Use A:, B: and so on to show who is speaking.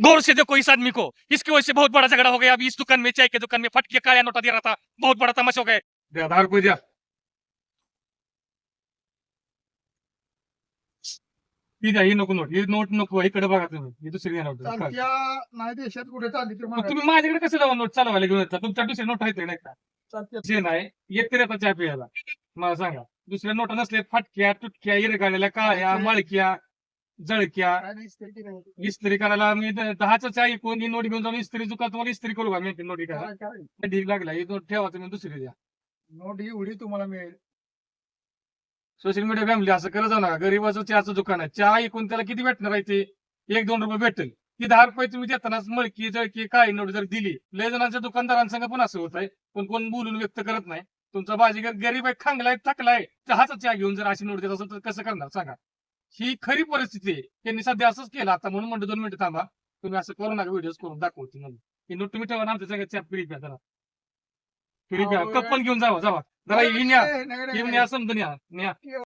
A: गौर से देखो इस आदमी को। इसकी वजह से बहुत बड़ा झगड़ा हो गया। अभी इस दुकान में चाय के दुकान में फट के काया नोटा दे रहा था। बहुत बड़ा तमाशा हो गया। दहा रुपये द्या ही द्या ही नको नोट ही नोट नको इकडे बघा तुम्ही. ही दुसरी नोट.
B: चालत्या नाही देशात कुठे चालली ते
A: मग
B: महाराज.
A: तुम्ही माझ्याकडे कसं जाऊन नोट चालवायला घेऊन येतात तुमच्या दुसरी नोट आहेत नाही का. जे नाही येते रे आता चहा प्यायला मला सांगा दुसऱ्या नोटा नसल्या फाटक्या तुटक्या इरगाळलेल्या काळ्या मळक्या जळक्या.
B: काय इस्त्री
A: करायला मी दहाचा चाय कोणी नोट घेऊन जाऊन इस्त्री दुकान तुम्हाला इस्त्री करू का? मी नोटी करा
B: काय- काय?
A: ढीक लागला ही नोट ठेवा तुम्ही दुसरी द्या.
B: नोट एवढी तुम्हाला मिळेल.
A: सोशल मीडिया फॅमिली असं करत जाऊ नका. गरीबाचं चहाचं दुकान आहे. चहा ऐकून त्याला किती भेटणार आहे ते? एक दोन रुपये भेटेल. ती दहा रुपये तुम्ही देताना मळकी जळकी काळी नोट जर दिली लय जणांच्या दुकानदारांसंग पण असं होत आहे पण कोण बोलून व्यक्त करत नाही. तुमचा बाजीगर गरीब आहे खांगलाय थकलाय. चहाचा चहा घेऊन जर अशी नोट देत असेल तर कसं करणार? सांगा. ही खरी परिस्थिती आहे. त्यांनी सध्या असंच केलं. आता म्हणून म्हणतो दोन मिनिटं थांबा. तुम्ही असं करू नका व्हिडिओ करून दाखवते म्हणून. ही नोट तुम्ही ठेवा ना आमच्या सगळ्या चहा पिढी प्या जरा. पिढी प्या
B: अहो,
A: कप पण घेऊन जावा जावा. जरा
B: नाही,
A: ही
B: नाही.
A: न्या समजून या न्या